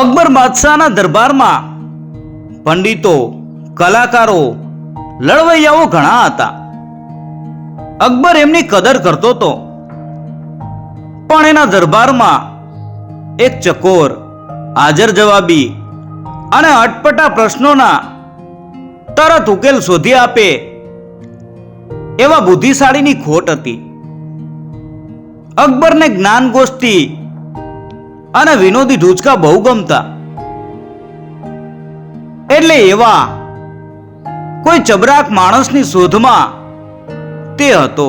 અકબર બાદશાહના દરબારમાં પંડિતો, કલાકારો, લડવૈયાઓ ઘણા હતા. અકબર એમની કદર કરતો હતો. પણ એના દરબારમાં એક ચકોર, હાજર જવાબી અને અટપટા પ્રશ્નોના તરત ઉકેલ શોધી આપે એવા બુદ્ધિશાળીની ખોટ હતી. અકબરને જ્ઞાન ગોષ્ઠી અને વિનોદી ઢૂચકા બહુ ગમતા. એટલે એવા કોઈ ચબરાક માણસની શોધમાં તે હતો.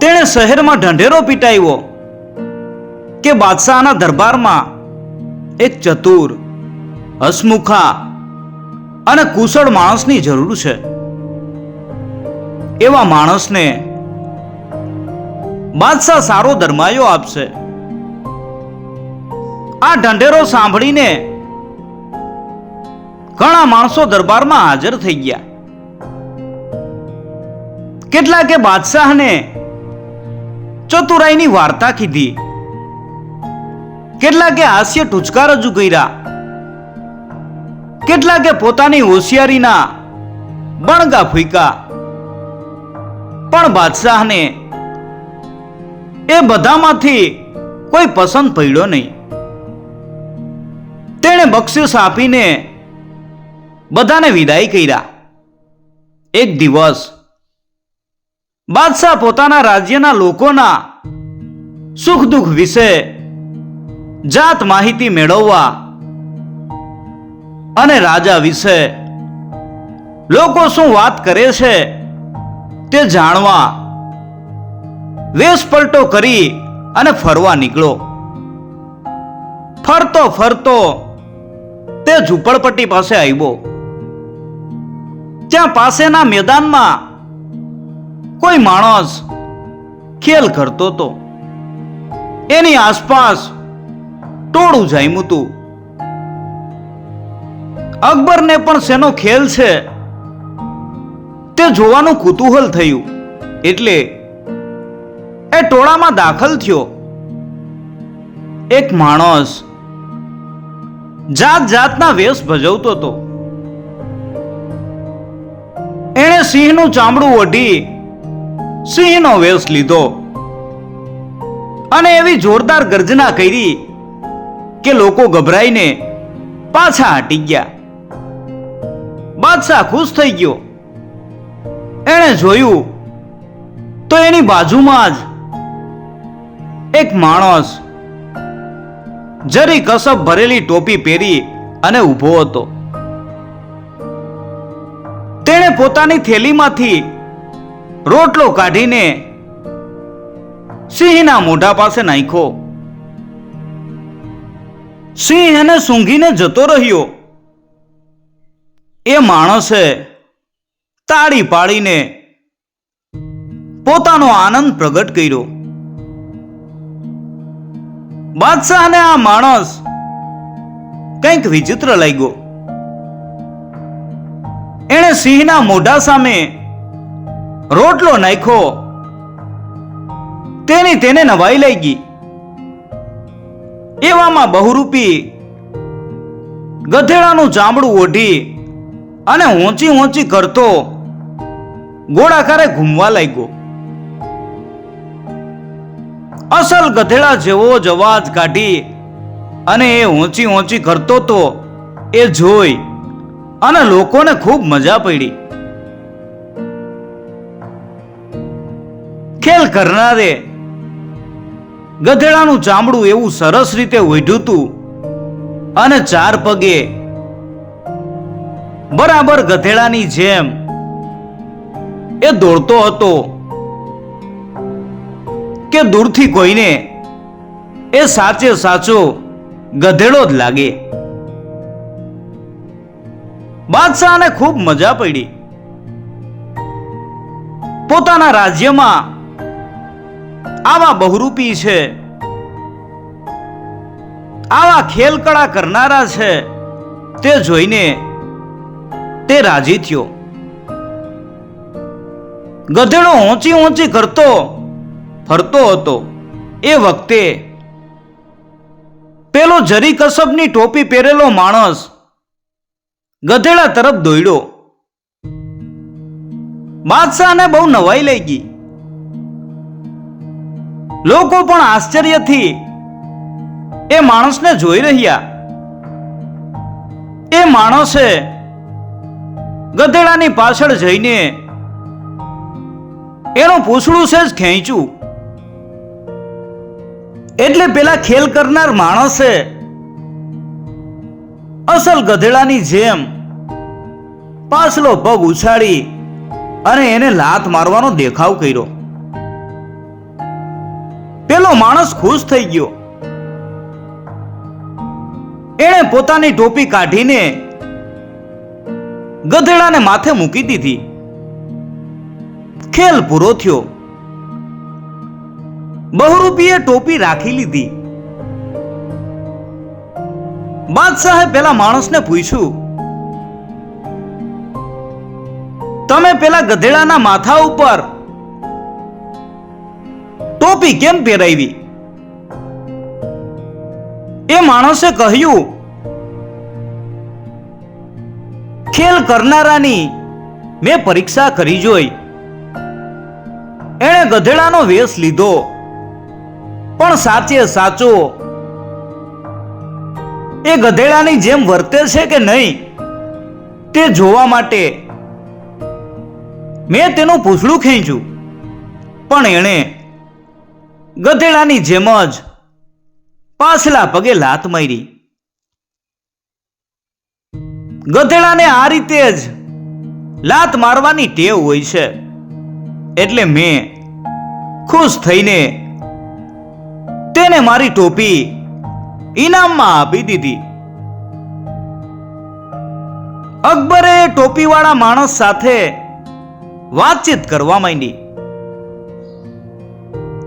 તેણે શહેરમાં ઢંઢેરો પીટાવ્યો કે બાદશાહના દરબારમાં એક ચતુર, હસમુખા અને કુશળ માણસની જરૂર છે. એવા માણસને બાદશાહ સારો દરમાયો આપશે. આ ઢંઢેરો સાંભળીને ઘણા માણસો દરબારમાં હાજર થઈ ગયા. કેટલાકે બાદશાહને ચતુરાઈની વાર્તા કીધી. કેટલાકે હાસ્ય ટૂચકા રજૂ કર્યા. કેટલાકે પોતાની હોશિયારીના બણગા ફૂંકા પણ બાદશાહને એ બધામાંથી કોઈ પસંદ પડ્યો નહીં. તેણે બક્ષિસ આપીને બધાને વિદાય કર્યા. એક દિવસ બાદશાહ પોતાના રાજ્યના લોકોના સુખ દુઃખ વિશે જાત માહિતી મેળવવા અને રાજા વિશે લોકો શું વાત કરે છે તે જાણવા વેશ પલટો કરી અને ફરવા નીકળો ફરતો ફરતો તે ઝૂંપડપટ્ટી પાસે આવ્યો. ત્યાં પાસેના મેદાનમાં કોઈ માણસ ખેલ કરતો હતો. એની આસપાસ ટોળું જામ્યું હતું. અકબરને પણ શેનો ખેલ છે તે જોવાનું કુતૂહલ થયું. એટલે એ ટોળામાં દાખલ થયો. એક માણસ જાત જાતના વેશ ભજવતો હતો. એણે સિંહનું ચામડું ઓઢી સિંહનો વેશ લીધો અને એવી જોરદાર ગર્જના કરી કે લોકો ગભરાઈને પાછા હટી ગયા. બાદશાહ ખુશ થઈ ગયો. એણે જોયું તો એની બાજુમાં જ એક માણસ જરી કસબ ભરેલી ટોપી પહેરી અને ઊભો હતો. તેણે પોતાની થેલીમાંથી રોટલો કાઢીને સિંહના મોઢા પાસે નાખ્યો. સિંહ એને સૂંઘીને જતો રહ્યો. એ માણસે તાળી પાડીને પોતાનો આનંદ પ્રગટ કર્યો. બાદશાહને આ માણસ કંઈક વિચિત્ર લાગ્યો. એણે સિંહના મોઢા સામે રોટલો નાખ્યો. તેની તેને નવાઈ લાગી. એવામાં બહુરૂપી ગધેડાનું ચામડું ઓઢી અને ઊંચી ઊંચી કરતો ગોળાકારે ઘૂમવા લાગ્યો. અસલ ગધેડા જેવો જ અવાજ કાઢી અને એ ઊંચી ઊંચી કરતો તો એ જોઈ અને લોકોને ખૂબ મજા પડી. ખેલ કરનારે ગધેડાનું ચામડું એવું સરસ રીતે ઓઢ્યું હતું અને ચાર પગે બરાબર ગધેડાની જેમ એ દોડતો હતો. કે દૂરથી કોઈને? એ સાચે સાચો ગધેડો જ લાગે. બાદશાહને ખૂબ મજા પડી. પોતાના રાજ્યમાં આવા બહુરૂપી છે. આવા ખેલકળા કરનારા છે. તે જોઈને તે રાજી થયો. ગધેડો ઊંચી ઊંચી કરતો ફરતો હતો. એ વખતે પેલો જરી કસબની ટોપી પહેરેલો માણસ ગધેડા તરફ દોડ્યો બાદશાહને બહુ નવાઈ લઈ ગઈ. લોકો પણ આશ્ચર્યથી એ માણસને જોઈ રહ્યા. એ માણસે ગધેડાની પાછળ જઈને એનું પૂછડું છે જ ખેંચ્યું. એટલે પેલા ખેલ કરનાર માણસે અસલ ગધેડાની જેમ પાછલો પગ ઉછાળી અને એને લાત મારવાનો દેખાવ કર્યો. પેલો માણસ ખુશ થઈ ગયો. એણે પોતાની ટોપી કાઢીને ગધેડાને માથે મૂકી દીધી. ખેલ પૂરો થયો. બહુરૂપીએ ટોપી રાખી લીધી. બાદશાહે પેલા માણસને પૂછ્યું, તમે પેલા ગધેડાના માથા ઉપર ટોપી કેમ પહેરાવી? એ માણસે કહ્યું, ખેલ કરનારાની મેં પરીક્ષા કરી જોઈ. એણે ગધેડાનો વેશ લીધો. પણ સાચે સાચો. એ ગધેડાની જેમ વર્તે છે કે નહીં, તે જોવા માટે મેં તેનું પૂછડું ખેંચ્યું. પણ એણે ગધેડાની જેમ જ પાછલા પગે લાત મારી. ગધેડાને આ રીતે જ લાત મારવાની ટેવ હોય છે, એટલે મેં ખુશ થઈને તેને મારી ટોપી ઇનામમાં આપી દીધી. અકબરે ટોપીવાળા માણસ સાથે વાતચીત કરવા માંડી.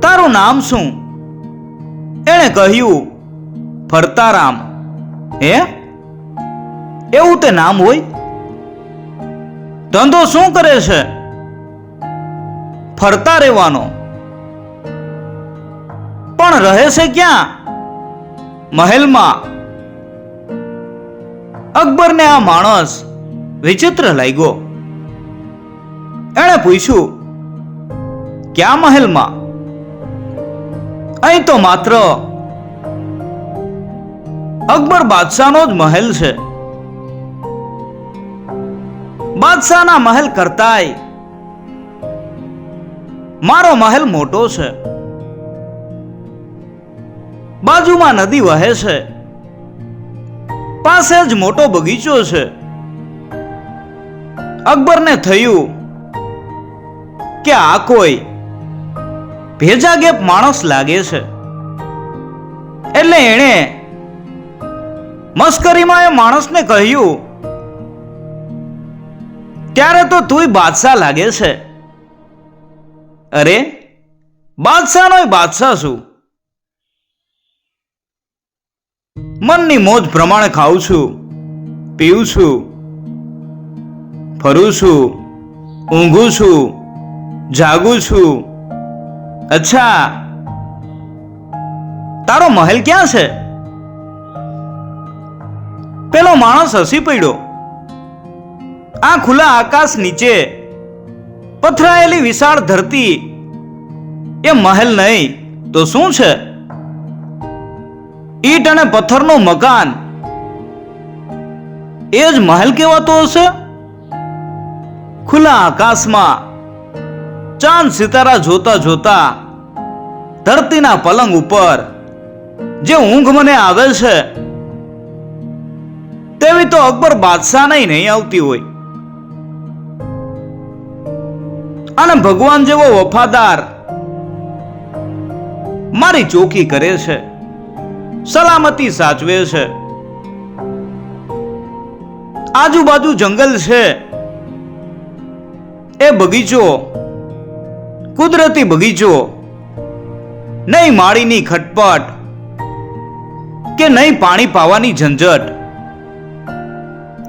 તારું નામ શું? એણે કહ્યું, ફરતારામ. હે? એવું તે નામ હોય? ધંધો શું કરે છે? ફરતા રહેવાનો. પણ રહે છે ક્યાં? મહેલમાં. અકબરને આ માણસ વિચિત્ર લાગ્યો. એણે પૂછ્યું, ક્યાં મહેલમાં? અહીં તો માત્ર અકબર બાદશાહનો જ મહેલ છે. બાદશાહના મહેલ કરતાય મારો મહેલ મોટો છે. બાજુમાં નદી વહે છે. પાસે જ મોટો બગીચો છે. અકબરને થયું કે આ કોઈ ભેજા ગેપ માણસ લાગે છે. એટલે એણે મસ્કરીમાં એ માણસને કહ્યું, ત્યારે તો તુંય બાદશાહ લાગે છે. અરે, બાદશાહનો બાદશાહ છું. મનની મોજ પ્રમાણે ખાઉં છું, પીઉં છું, ફરું છું, ઊંઘું છું, જાગું છું. અચ્છા. તારો મહેલ ક્યાં છે? પેલો માણસ હસી પડ્યો. આ ખુલ્લા આકાશ નીચે પથરાયેલી વિશાળ ધરતી. એ મહેલ નહીં, તો શું છે? ઈટ અને પથ્થરનું મકાન. એ જ મહેલ કહેવાતો હશે? ખુલ્લા આકાશમાં, ચાંદ સિતારા જોતા જોતા, ધરતીના પલંગ ઉપર, જે ઊંઘ મને આવે છે, તેવી તો અકબર બાદશાહ નહીં આવતી હોય. અને ભગવાન જેવો વફાદાર મારી ચોકી કરે છે. સલામતી સાચવે છે. આજુબાજુ જંગલ છે. એ બગીચો, કુદરતી બગીચો, નહીં માળીની ખટપટ કે નહીં પાણી પાવાની ઝંઝટ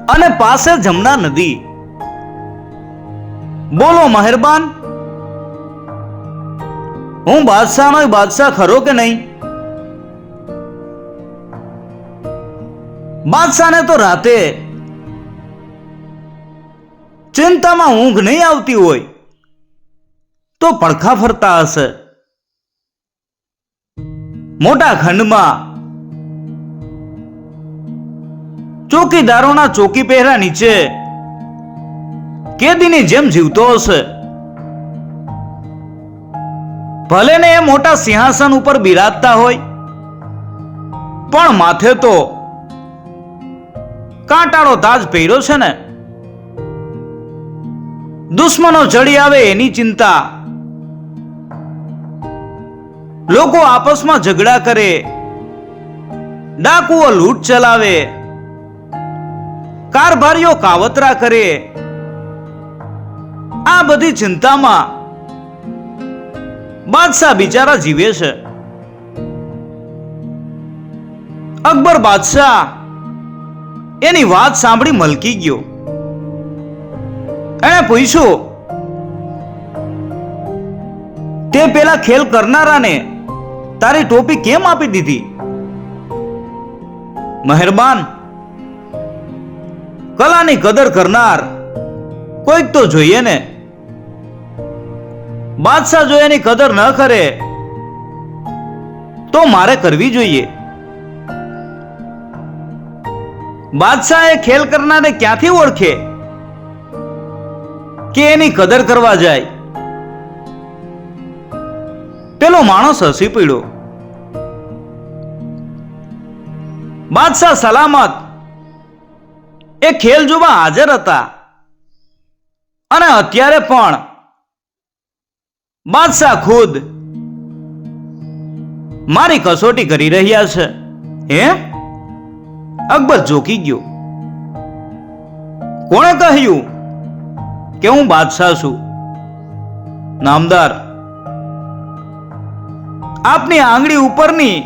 અને પાસે જમના નદી. બોલો, મહેરબાન. હું બાદશાહનો બાદશાહ ખરો કે નહીં? બાદશાહને તો રાતે ચિંતામાં ઊંઘ નહીં આવતી હોય તો પડખા ફરતા હશે. મોટા ખંડમાં ચોકીદારોના ચોકી પહેરા નીચે કેદીની જેમ જીવતો હશે. ભલે ને એ મોટા સિંહાસન ઉપર બિરાજતા હોય, પણ માથે તો કાંટાળો તાજ પહેર્યો છે ને? દુશ્મનો ચડી આવે એની ચિંતા. લોકો આપસમાં ઝઘડા કરે. ડાકુઓ લૂંટ ચલાવે. કારભારીઓ કાવતરા કરે. આ બધી ચિંતામાં બાદશાહ બિચારા જીવે છે. અકબર બાદશાહ એની વાત સાંભળી મલકી ગયો. એણે પૂછ્યું, તે પેલા ખેલ કરનારાને તારી ટોપી કેમ આપી દીધી? મહેરબાન, કલાની કદર કરનાર કોઈક તો જોઈએ ને. બાદશાહ જો એની કદર ન કરે, તો મારે કરવી જોઈએ. બાદશાહ એ ખેલ કરનારને ક્યાંથી ઓળખે? કે એની કદર કરવા જાય? પેલો માણસ હસી પડ્યો. બાદશાહ સલામત. એ ખેલ જોવા હાજર હતા. અને અત્યારે પણ. બાદશાહ ખુદ મારી કસોટી કરી રહ્યા છે. હે? અકબર જોકી ગયો. કોણે કહ્યું કે હું બાદશાહ છું? નામદાર, આપની આંગળી ઉપરની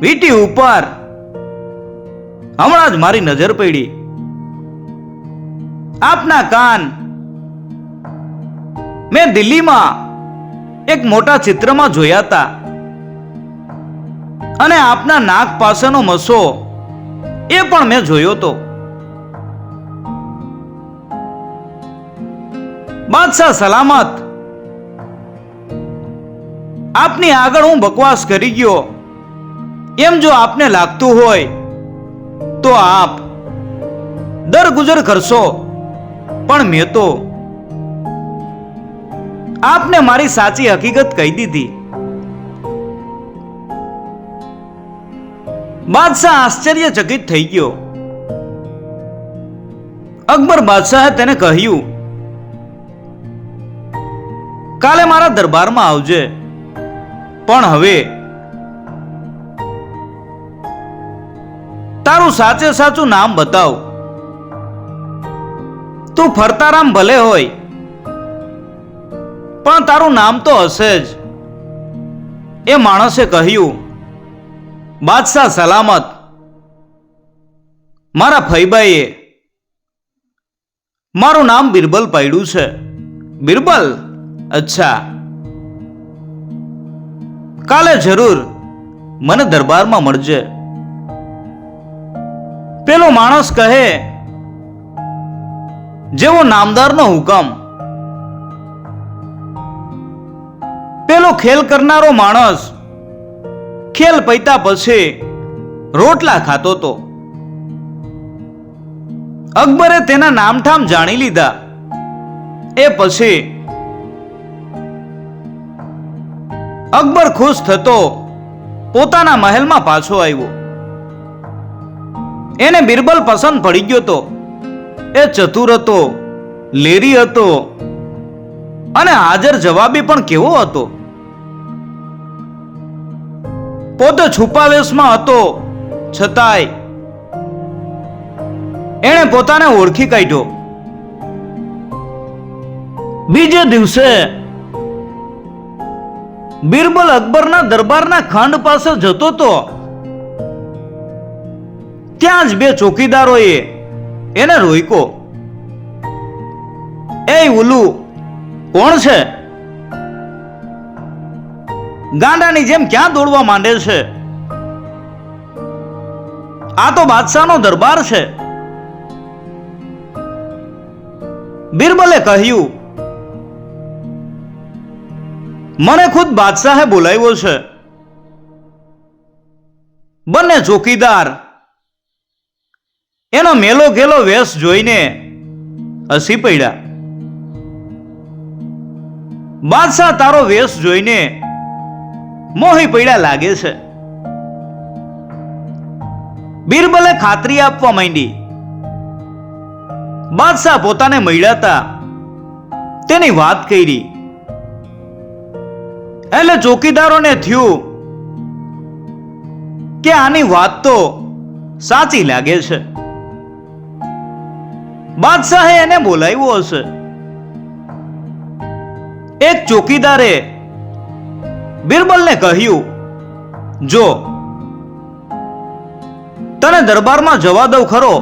વીટી ઉપર હમણાં જ મારી નજર પડી. આપના કાન, મેં દિલ્હીમાં એક મોટા ચિત્રમાં જોયા હતા. અને આપના નાક પાસેનો મસો એ પણ મેં જોયો તો. બાદશાહ સલામત. આપની આગળ હું બકવાસ કરી ગયો. એમ જો આપને લાગતું હોય, તો આપ દર ગુજર કરશો, પણ મેં તો આપને મારી સાચી હકીકત કહી દીધી. બાદશાહ આશ્ચર્યચકિત થઈ ગયો. અકબર બાદશાહે તેને કહ્યું, કાલે મારા દરબારમાં આવજે. પણ હવે તારું સાચે સાચું નામ બતાવ. તું ફરતારામ ભલે હોય, પણ તારું નામ તો હશે જ. એ માણસે કહ્યું બાદશાહ સલામત. મારા ફઈબાઈએ મારું નામ બિરબલ પાડ્યું છે. બિરબલ, અચ્છા. કાલે જરૂર મને દરબારમાં મળજે. પેલો માણસ કહે, જેવો નામદારનો હુકમ. પેલો ખેલ કરનારો માણસ ખેલ પૈતા પછી રોટલા ખાતો તો. અકબરે તેના નામઠામ જાણી લીધા. એ પછી અકબર ખુશ થતો પોતાના મહેલમાં પાછો આવ્યો. એને બિરબલ પસંદ પડી ગયો તો. એ ચતુર હતો, લેરી હતો. અને હાજર જવાબી પણ કેવો હતો. પોતે છુપાવેશમાં હતો. છતાંય એણે પોતાને ઓળખી કાઢ્યો. બીજે દિવસે બિરબલ અકબરના દરબારના ખાંડ પાસે જતો તો ત્યાં જ બે ચોકીદારોએ એને રોક્યો. એ ઉલુ, કોણ છે? ગાંડાની જેમ ક્યાં દોડવા માંડે છે? આ તો બાદશાહનો દરબાર છે. બિરબલે કહ્યું, મને ખુદ બાદશાહે બોલાવ્યો છે. બંને ચોકીદાર એનો મેલો ઘેલો વેશ જોઈને હસી પડ્યા. બાદશાહ તારો વેશ જોઈને મોહી પડ્યા લાગે છે. બિરબલે ખાતરી આપવા માંડી. બાદશાહ પોતાને મળ્યા હતા તેની વાત કરી. એટલે ચોકીદારોને થયું કે આની વાત તો સાચી લાગે છે. બાદશાહે એને બોલાવ્યો હશે. એક ચોકીદારે બિરબલને કહ્યું, જો, તને દરબારમાં જવા દઉં ખરો,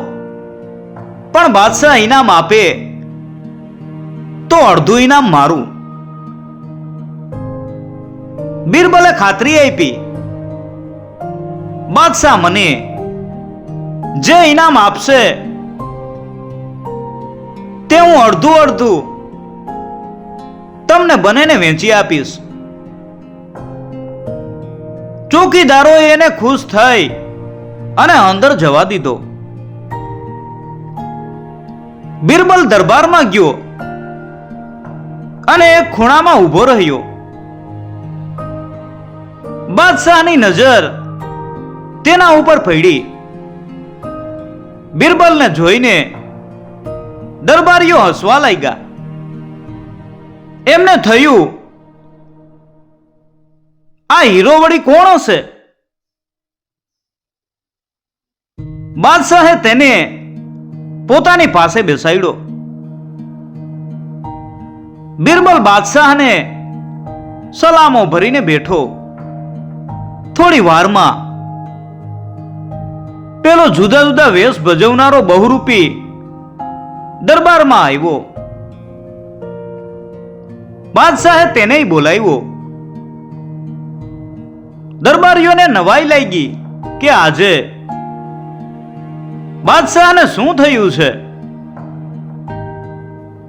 પણ બાદશાહ ઇનામ આપે, તો અડધું ઇનામ મારું. બિરબલે ખાતરી આપી. બાદશાહ મને, જે ઇનામ આપશે, તે હું અડધું અડધું તમને બંનેને વેચી આપીશ. ચોકીદારોએ એને ખુશ થઈ અને અંદર જવા દીધો. બિરબલ દરબારમાં ગયો અને એક ખૂણામાં ઊભો રહ્યો. બાદશાહની નજર તેના ઉપર પડી. બિરબલને જોઈને દરબારીઓ હસવા લાગ્યા. એમને થયું આ હીરો વળી કોણ હશે? બાદશાહે તેને પોતાની પાસે બેસાડ્યો. બિરબલ બાદશાહને સલામો ભરીને બેઠો. થોડી વારમાં પેલો જુદા જુદા વેશ ભજવનારો બહુરૂપી દરબારમાં આવ્યો. બાદશાહે તેને બોલાવ્યો. દરબારીઓને નવાઈ લાગી કે આજે બાદશાહને શું થયું છે?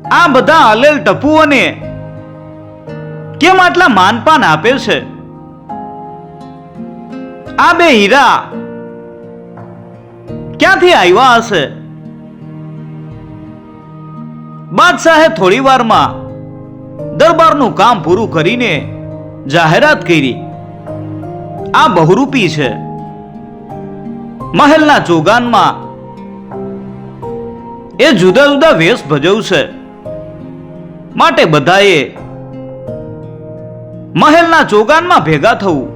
આ બધા અલેલ ટપુઓને કેમ આટલા માનપાન આપે છે? આ બે હીરા ક્યાંથી આવ્યા હશે? બાદશાહે થોડી વારમાં દરબારનું કામ પૂરું કરીને જાહેરાત કરી. આ બહુરૂપી છે. મહેલના ચોગાનમાં એ જુદા જુદા વેશ ભજવશે. માટે બધાએ મહેલના ચોગાનમાં ભેગા થવું.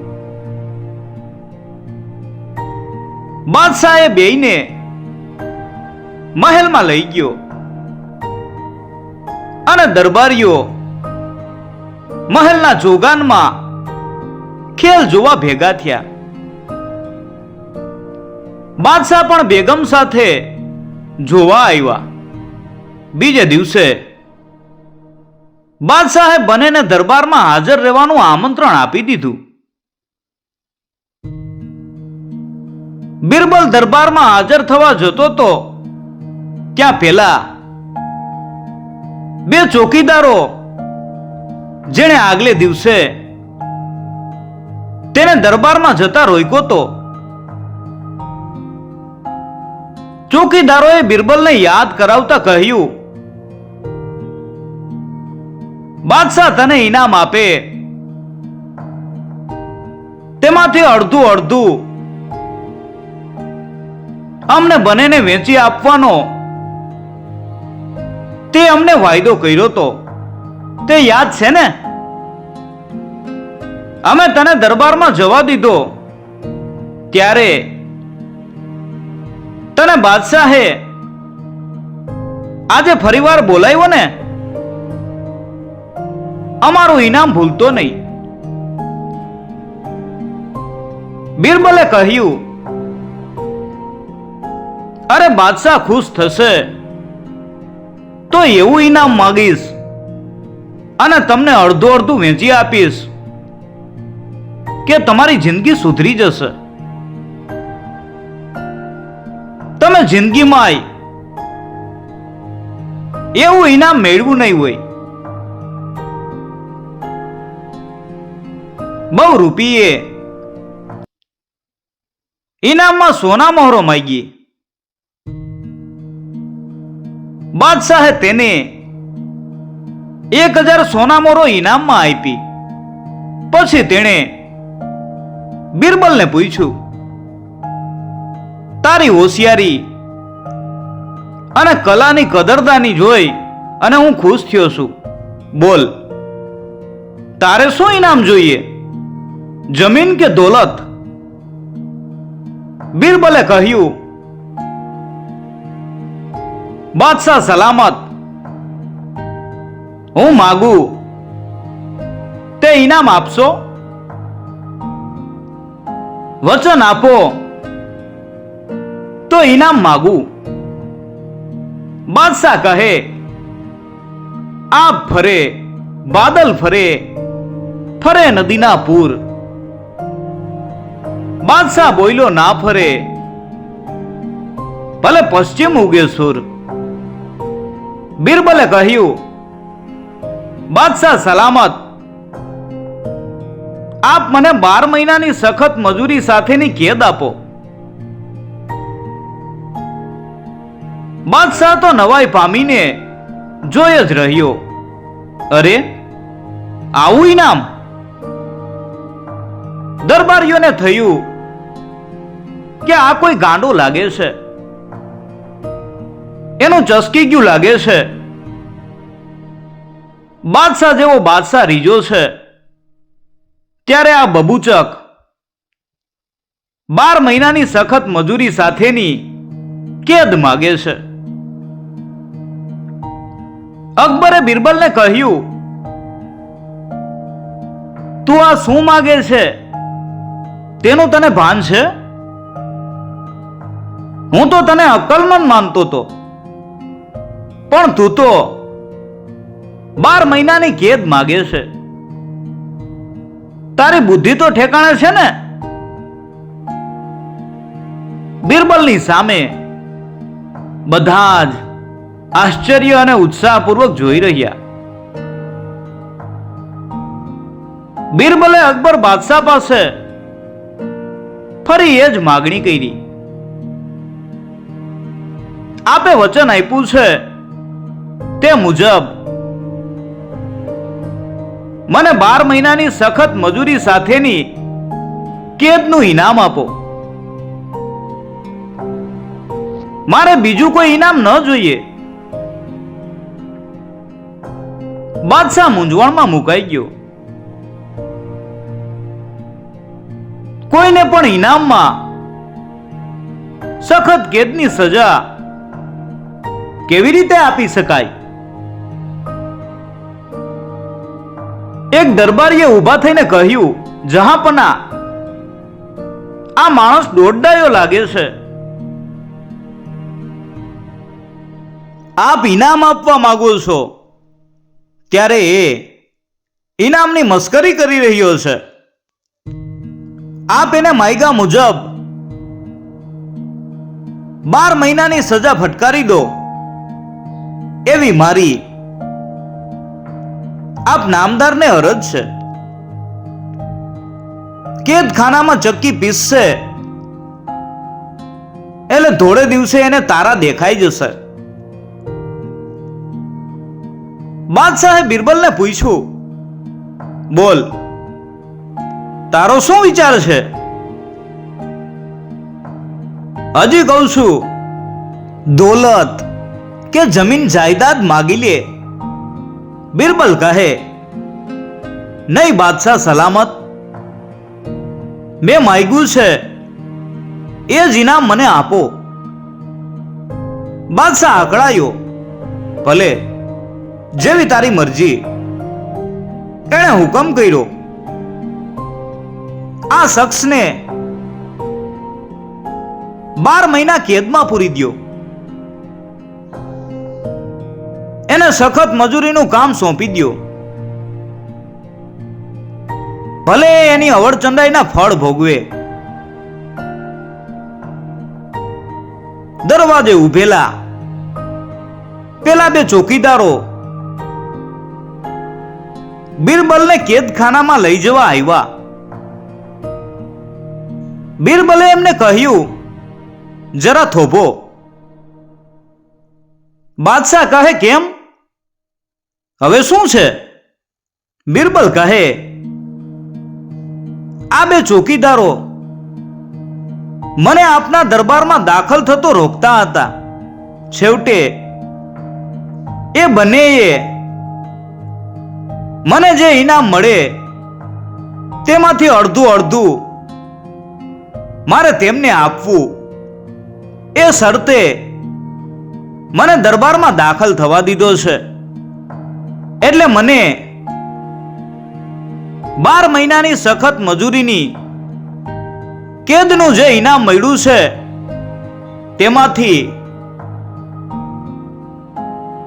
બાદશાહે બેયને મહેલમાં લઈ ગયો. અને દરબારીઓ મહેલના જોગાનમાં ખેલ જોવા ભેગા થયા. બાદશાહ પણ બેગમ સાથે જોવા આવ્યા. બીજે દિવસે બાદશાહે બંનેને દરબારમાં હાજર રહેવાનું આમંત્રણ આપી દીધું. બિરબલ દરબારમાં હાજર થવા જતો તો ત્યાં પેલા બે ચોકીદારો જેણે આગલે દિવસે તેને દરબારમાં જતા રોક્યો તો. ચોકીદારોએ બિરબલને યાદ કરાવતા કહ્યું, બાદશાહ તને ઇનામ આપે. તેમાંથી અડધું અડધું અમને બંનેને વેચી આપવાનો. તે અમને વાયદો કર્યો તો. તે યાદ છે ને? અમે તને દરબારમાં જવા દીધો. ત્યારે તને બાદશાહે આજે ફરીવાર બોલાવ્યો ને? અમારું ઇનામ ભૂલતો નહીં. બિરબલે કહ્યું, અરે બાદશાહ ખુશ થશે, તો એવું ઇનામ માગીશ અને તમને અડધું અડધું વેચી આપીશ. કે તમારી જિંદગી સુધરી જશે. તમે જિંદગીમાં આવી એવું ઇનામ મેળવું નહીં હોય. બહુ રૂપિયે. ઇનામમાં સોના મોહરો માગી બાદશાહે તેને એક હજાર સોના મોહરો ઇનામમાં આપી. પછી તેણે બિરબલને પૂછ્યું, તારી હોશિયારી અને કલાની કદરદાની જોઈ અને હું ખુશ થયો છું. બોલ, તારે શું ઇનામ જોઈએ? જમીન કે દોલત? બિરબલે કહ્યું, બાદશાહ સલામત. હું માગું, તે ઇનામ આપશો? વચન આપો. તો ઇનામ માગું. બાદશાહ કહે, આપ ફરે, બાદલ ફરે ફરે નદીના પૂર. બાદશાહ બોયલો ના ફરે. ભલે પશ્ચિમ ઉગે સુર. બિરબલે કહ્યું, બાદશાહ સલામત આપ મને બાર મહિનાની સખત મજૂરી સાથેની કેદ આપો. બાદશાહ તો નવાઈ પામીને જોઈ જ રહ્યો. અરે આવું ઇનામ દરબારીઓને થયું કે આ કોઈ ગાંડો લાગે છે. એનું ચસકી ગયું લાગે છે. બાદશાહ જેવો બાદશાહ રીજો છે. ત્યારે આ બબૂચક બાર મહિનાની સખત મજૂરી સાથેની કેદ માગે છે. અકબરે બિરબલને કહ્યું, તું આ શું માગે છે? તેનું તને ભાન છે? હું તો તને અક્કલમંદ માનતો તો. પણ તું તો બાર મહિનાની કેદ માગે છે. તારી બુદ્ધિ તો ઠેકાણે છે ને? બિરબલની સામે બધા જ આશ્ચર્ય અને ઉત્સાહપૂર્વક જોઈ રહ્યા. બિરબલે અકબર બાદશાહ પાસે ફરી એ જ માગણી કરી. આપે વચન આપ્યું છે તે મુજબ મને બાર મહિનાની સખત મજૂરી સાથેની કેદનું ઇનામ આપો. મારે બીજું કોઈ ઇનામ ન જોઈએ. બાદશાહ મૂંઝવણમાં મુકાઈ ગયો. કોઈને પણ ઇનામમાં સખત કેદની સજા કેવી રીતે આપી શકાય? એક દરબારીએ ઊભા થઈને કહ્યું જહાપના આ માણસ દોડડાયો લાગે છે. આપ ઇનામ આપવા માંગો છો. ત્યારે એ ઇનામની મસ્કરી કરી રહ્યો છે. આપ એને માયગા મુજબ બાર મહિનાની સજા ફટકારી દો. એવી મારી આપ નામદારને અરજ છે. કેદખાનામાં ચક્કી પીસશે. એટલે થોડે દિવસે એને તારા દેખાઈ જશે. બાદશાહે બિરબલને પૂછ્યું, બોલ, તારો શું વિચાર છે? હજી કહું છું, દોલત કે જમીન જાયદાદ માગી લે. બિરબલ કહે, નહીં બાદશાહ સલામત. મેં માગ્યું છે, એ જ ઇનામ મને આપો. બાદશાહ આકળાયો, ભલે, જેવી તારી મરજી. એણે હુકમ કર્યો. આ શખ્સને બાર મહિના કેદમાં પૂરી દ્યો. એને સખત મજૂરીનું કામ સોંપી દ્યો. ભલે એની અવળચંડાઈના ફળ ભોગવે. દરવાજે ઉભેલા પેલા બે ચોકીદારો બિરબલને કેદખાનામાં લઈ જવા આવ્યા. બિરબલે એમને કહ્યું, જરા થોભો. બાદશાહ કહે, કેમ? હવે શું છે? બિરબલ કહે, આ બે ચોકીદારો મને આપના દરબારમાં દાખલ થતો રોકતા હતા. છેવટે એ બંનેએ મને જે ઇનામ મળે તેમાંથી અડધું અડધું મારે તેમને આપવું. એ શરતે મને દરબારમાં દાખલ થવા દીધો છે. એટલે મને બાર મહિનાની સખત મજૂરીની કેદનું જે ઇનામ મળ્યું છે, તેમાંથી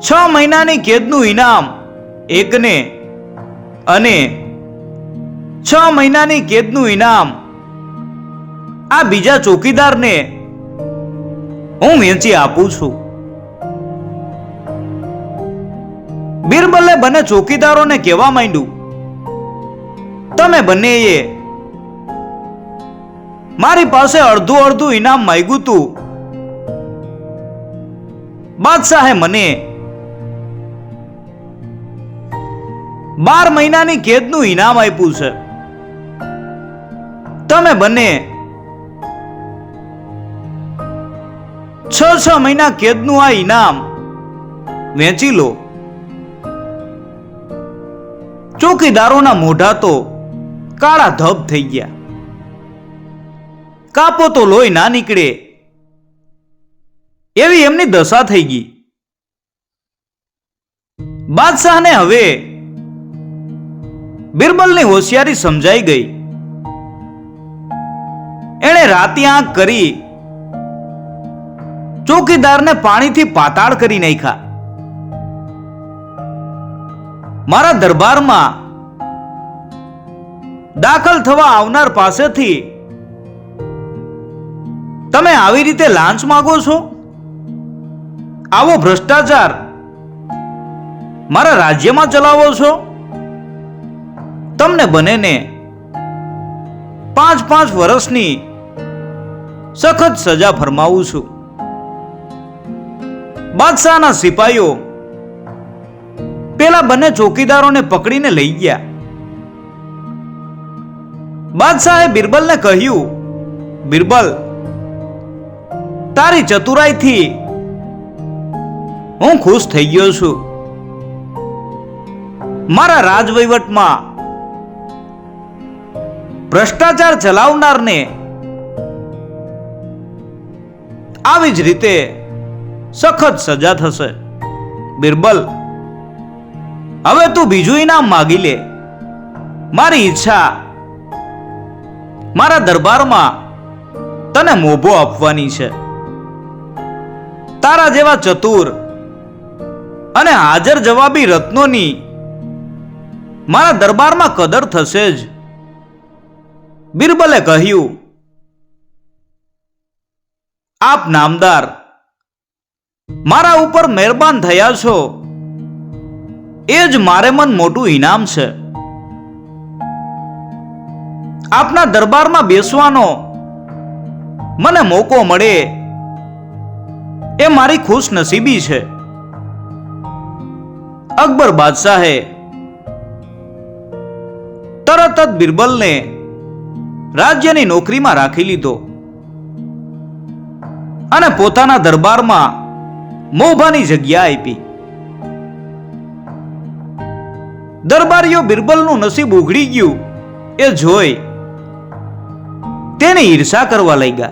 છ મહિનાની કેદનું ઇનામ એકને અને છ મહિનાની કેદનું ઇનામ આ બીજા ચોકીદારને હું વેચી આપું છું. બિરબલે બંને ચોકીદારોને કહેવા માંડ્યું, તમે બંનેએ મારી પાસે અડધું અડધું ઇનામ માંગ્યું તું. બાદશાહે મને બાર મહિનાની કેદનું ઇનામ આપ્યું છે. તમે બંને છ છ મહિના કેદનું આ ઇનામ વેચી લો. ચોકીદારોના મોઢા તો કાળા ધબ થઈ ગયા. કાપો તો લોહી ના નીકળે. એવી એમની દશા થઈ ગઈ. બાદશાહને હવે બિરબલની હોશિયારી સમજાઈ ગઈ. એણે રાતી આંખ કરી ચોકીદારને પાણીથી પાતાળ કરી નાખ્યા. મારા દરબારમાં દાખલ થવા આવનાર પાસેથી તમે આવી રીતે લાંચ માગો છો? આવો ભ્રષ્ટાચાર મારા રાજ્યમાં ચલાવો છો? તમને બનેને પાંચ પાંચ વર્ષની સખત સજા ફરમાવું છું. બાદશાહના સિપાહીઓ પેલા બંને ચોકીદારોને પકડીને લઈ ગયા. બાદશાહે બિરબલને કહ્યું, બિરબલ, તારી ચતુરાઈથી હું ખુશ થઈ ગયો છું. મારા રાજવહીવટમાં ભ્રષ્ટાચાર ચલાવનારને આવી જ રીતે સખત સજા થશે. બિરબલ હવે તું બીજું ઇનામ માગી લે. મારી ઈચ્છા મારા દરબારમાં તને મોભો આપવાની છે. તારા જેવા ચતુર અને હાજર જવાબી રત્નોની મારા દરબારમાં કદર થશે જ. બિરબલે કહ્યું, આપ નામદાર, મારા ઉપર મહેરબાન થયા છો. એ જ મારે મન મોટું ઇનામ છે. આપના દરબારમાં બેસવાનો મને મોકો મળે એ મારી ખુશ નસીબી છે. અકબર બાદશાહે તરત જ બિરબલને રાજ્યની નોકરીમાં રાખી લીધો અને પોતાના દરબારમાં મોભાની જગ્યા આપી. દરબારીઓ બિરબલનું નસીબ ઉઘડી ગયું. એ જોઈ તેને ઈર્ષા કરવા લાગ્યા.